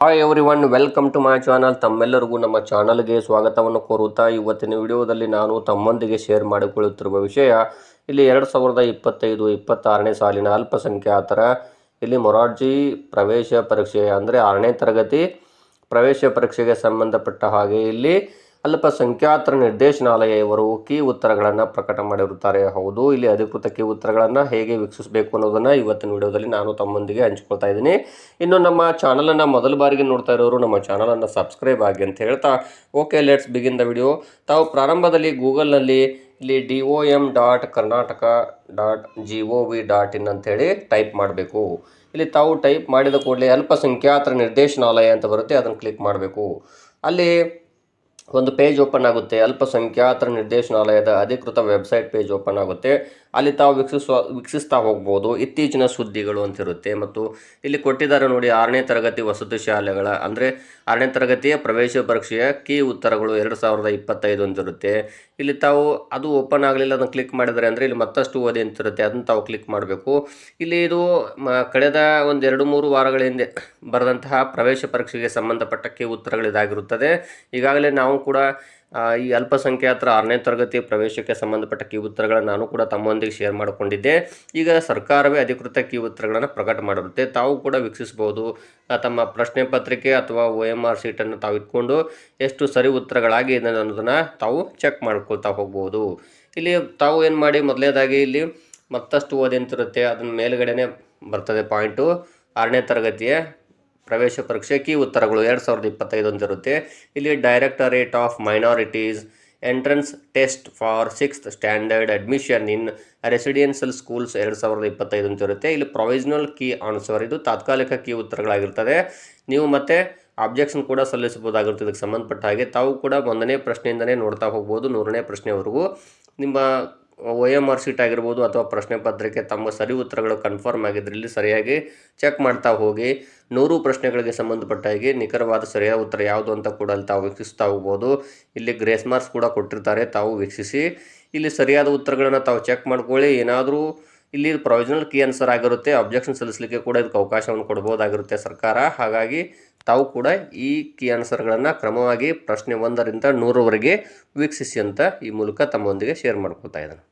Hi everyone welcome to my channel ತಮ್ಮೆಲ್ಲರಿಗೂ ನಮ್ಮ ಚಾನಲ್ಗೆ ಸ್ವಾಗತವನ್ನು ಕೋರುತ್ತಾ ಇವತ್ತಿನ ವಿಡಿಯೋದಲ್ಲಿ ನಾನು ತಮ್ಮೊಂದಿಗೆ ಶೇರ್ ಮಾಡಿಕೊಳ್ಳುತ್ತಿರುವ ವಿಷಯ, ಇಲ್ಲಿ ಎರಡು ಸಾವಿರದ ಇಪ್ಪತ್ತೈದು ಇಪ್ಪತ್ತಾರನೇ ಸಾಲಿನ ಅಲ್ಪಸಂಖ್ಯಾತರ, ಇಲ್ಲಿ ಮೊರಾರ್ಜಿ ಪ್ರವೇಶ ಪರೀಕ್ಷೆ ಅಂದರೆ ಆರನೇ ತರಗತಿ ಪ್ರವೇಶ ಪರೀಕ್ಷೆಗೆ ಸಂಬಂಧಪಟ್ಟ ಹಾಗೆ ಇಲ್ಲಿ ಅಲ್ಪಸಂಖ್ಯಾತರ ನಿರ್ದೇಶನಾಲಯ ಇವರು ಕೀ ಉತ್ತರಗಳನ್ನು ಪ್ರಕಟ ಮಾಡಿರುತ್ತಾರೆ. ಹೌದು, ಇಲ್ಲಿ ಅಧಿಕೃತ ಕೀ ಉತ್ತರಗಳನ್ನು ಹೇಗೆ ವೀಕ್ಷಿಸಬೇಕು ಅನ್ನೋದನ್ನು ಇವತ್ತಿನ ವಿಡಿಯೋದಲ್ಲಿ ನಾನು ತಮ್ಮೊಂದಿಗೆ ಹಂಚಿಕೊಳ್ತಾ ಇದ್ದೀನಿ. ಇನ್ನು ನಮ್ಮ ಚಾನಲನ್ನು ಮೊದಲ ಬಾರಿಗೆ ನೋಡ್ತಾ ಇರೋರು ನಮ್ಮ ಚಾನಲನ್ನು ಸಬ್ಸ್ಕ್ರೈಬ್ ಆಗಿ ಅಂತ ಹೇಳ್ತಾ, okay, let's begin the video. ತಾವು ಪ್ರಾರಂಭದಲ್ಲಿ ಗೂಗಲ್ನಲ್ಲಿ ಇಲ್ಲಿ D O M dot Karnataka dot G O V dot in ಅಂತೇಳಿ ಟೈಪ್ ಮಾಡಬೇಕು. ಇಲ್ಲಿ ತಾವು ಟೈಪ್ ಮಾಡಿದ ಕೂಡಲೇ ಅಲ್ಪಸಂಖ್ಯಾತರ ನಿರ್ದೇಶನಾಲಯ ಅಂತ ಬರುತ್ತೆ, ಅದನ್ನು ಕ್ಲಿಕ್ ಮಾಡಬೇಕು. ಅಲ್ಲಿ ಒಂದು ಪೇಜ್ ಓಪನ್ ಆಗುತ್ತೆ. ಅಲ್ಪಸಂಖ್ಯಾತರ ನಿರ್ದೇಶನಾಲಯದ ಅಧಿಕೃತ ವೆಬ್ಸೈಟ್ ಪೇಜ್ ಓಪನ್ ಆಗುತ್ತೆ. ಅಲ್ಲಿ ತಾವು ವೀಕ್ಷಿಸುವ ವೀಕ್ಷಿಸ್ತಾ ಹೋಗ್ಬೋದು. ಇತ್ತೀಚಿನ ಸುದ್ದಿಗಳು ಅಂತಿರುತ್ತೆ ಮತ್ತು ಇಲ್ಲಿ ಕೊಟ್ಟಿದ್ದಾರೆ ನೋಡಿ, ಆರನೇ ತರಗತಿ ವಸತಿ ಶಾಲೆಗಳ, ಅಂದರೆ ಆರನೇ ತರಗತಿಯ ಪ್ರವೇಶ ಪರೀಕ್ಷೆಯ ಕೀ ಉತ್ತರಗಳು ಎರಡು ಸಾವಿರದ ಇಪ್ಪತ್ತೈದು ಅಂತಿರುತ್ತೆ ಇಲ್ಲಿ ತಾವು ಅದು ಓಪನ್ ಆಗಲಿಲ್ಲ ಅದನ್ನು ಕ್ಲಿಕ್ ಮಾಡಿದರೆ ಅಂದರೆ ಇಲ್ಲಿ ಮತ್ತಷ್ಟು ಓದಿ ಅಂತಿರುತ್ತೆ ಅದನ್ನು ತಾವು ಕ್ಲಿಕ್ ಮಾಡಬೇಕು. ಇಲ್ಲಿ ಇದು ಕಳೆದ ಒಂದು ಎರಡು ಮೂರು ವಾರಗಳ ಹಿಂದೆ ಬರೆದಂತಹ ಪ್ರವೇಶ ಪರೀಕ್ಷೆಗೆ ಸಂಬಂಧಪಟ್ಟ ಕೀ ಉತ್ತರಗಳು ಇದಾಗಿರುತ್ತದೆ ಈಗಾಗಲೇ ನಾವು ಕೂಡ ಈ ಅಲ್ಪಸಂಖ್ಯಾತರ ಆರನೇ ತರಗತಿ ಪ್ರವೇಶಕ್ಕೆ ಸಂಬಂಧಪಟ್ಟ ಕೀ ಉತ್ತರಗಳನ್ನು ನಾನು ಕೂಡ ತಮ್ಮೊಂದಿಗೆ ಶೇರ್ ಮಾಡಿಕೊಂಡಿದ್ದೆ. ಈಗ ಸರ್ಕಾರವೇ ಅಧಿಕೃತ ಕೀ ಉತ್ತರಗಳನ್ನು ಪ್ರಕಟ ಮಾಡಿರುತ್ತೆ. ತಾವು ಕೂಡ ವೀಕ್ಷಿಸಬಹುದು. ತಮ್ಮ ಪ್ರಶ್ನೆ ಪತ್ರಿಕೆ ಅಥವಾ ಒ ಎಂ ಆರ್ ಸೀಟನ್ನು ತಾವು ಇಟ್ಕೊಂಡು ಎಷ್ಟು ಸರಿ ಉತ್ತರಗಳಾಗಿದೆ ಅನ್ನೋದನ್ನು ತಾವು ಚೆಕ್ ಮಾಡ್ಕೊಳ್ತಾ ಹೋಗ್ಬೋದು. ಇಲ್ಲಿ ತಾವು ಏನು ಮಾಡಿ ಮೊದಲನೇದಾಗಿ ಇಲ್ಲಿ ಮತ್ತಷ್ಟು ಓದಿ ಅಂತಿರುತ್ತೆ ಅದನ್ನ ಮೇಲುಗಡೆನೆ ಬರ್ತದೆ ಪಾಯಿಂಟು. ಆರನೇ ತರಗತಿಯ ಪ್ರವೇಶ ಪರೀಕ್ಷೆ ಕೀ ಉತ್ತರಗಳು ಎರಡು ಸಾವಿರದ ಇಪ್ಪತ್ತೈದು ಅಂತಿರುತ್ತೆ ಇಲ್ಲಿ directorate of minorities entrance test for sixth standard admission in residential schools ಎರಡು ಸಾವಿರದ ಇಪ್ಪತ್ತೈದು ಅಂತಿರುತ್ತೆ ಇಲ್ಲಿ ಪ್ರೊವಿಷನಲ್ ಕೀ ಆನ್ಸರ್ ಇದು ತಾತ್ಕಾಲಿಕ ಕೀ ಉತ್ತರಗಳಾಗಿರ್ತದೆ. ನೀವು ಮತ್ತೆ ಆಬ್ಜೆಕ್ಷನ್ ಕೂಡ ಸಲ್ಲಿಸಬಹುದಾಗಿರುತ್ತೆ. ಇದಕ್ಕೆ ಸಂಬಂಧಪಟ್ಟ ಹಾಗೆ ತಾವು ಕೂಡ ಒಂದನೇ ಪ್ರಶ್ನೆಯಿಂದನೇ ನೋಡ್ತಾ ಹೋಗ್ಬೋದು, ನೂರನೇ ಪ್ರಶ್ನೆವರೆಗೂ. ನಿಮ್ಮ ಒ ಎಂ ಆರ್ ಶೀಟ್ ಆಗಿರ್ಬೋದು ಅಥವಾ ಪ್ರಶ್ನೆ ಪತ್ರಿಕೆ ತಮ್ಮ ಸರಿ ಉತ್ತರಗಳು ಕನ್ಫರ್ಮ್ ಆಗಿದ್ದರೆ ಇಲ್ಲಿ ಸರಿಯಾಗಿ ಚೆಕ್ ಮಾಡ್ತಾ ಹೋಗಿ, ನೂರು ಪ್ರಶ್ನೆಗಳಿಗೆ ಸಂಬಂಧಪಟ್ಟ ಹಾಗೆ ನಿಖರವಾದ ಸರಿಯಾದ ಉತ್ತರ ಯಾವುದು ಅಂತ ಕೂಡ ಅಲ್ಲಿ ತಾವು ವೀಕ್ಷಿಸ್ತಾ ಹೋಗ್ಬೋದು. ಇಲ್ಲಿ ಗ್ರೇಸ್ ಮಾರ್ಕ್ಸ್ ಕೂಡ ಕೊಟ್ಟಿರ್ತಾರೆ, ತಾವು ವೀಕ್ಷಿಸಿ. ಇಲ್ಲಿ ಸರಿಯಾದ ಉತ್ತರಗಳನ್ನು ತಾವು ಚೆಕ್ ಮಾಡ್ಕೊಳ್ಳಿ. ಏನಾದರೂ ಇಲ್ಲಿ ಪ್ರೊವಿಷನಲ್ ಕೀ ಆನ್ಸರ್ ಆಗಿರುತ್ತೆ ಅಬ್ಜೆಕ್ಷನ್ ಸಲ್ಲಿಸಲಿಕ್ಕೆ ಕೂಡ ಇದಕ್ಕೆ ಅವಕಾಶವನ್ನು ಕೊಡ್ಬೋದಾಗಿರುತ್ತೆ ಸರ್ಕಾರ. ಹಾಗಾಗಿ ತಾವು ಕೂಡ ಈ ಕೀ ಆನ್ಸರ್ಗಳನ್ನು ಕ್ರಮವಾಗಿ ಪ್ರಶ್ನೆ ಒಂದರಿಂದ ನೂರವರೆಗೆ ವೀಕ್ಷಿಸಿ ಅಂತ ಈ ಮೂಲಕ ತಮ್ಮೊಂದಿಗೆ ಶೇರ್ ಮಾಡ್ಕೊತಾ ಇದ್ದಾನೆ.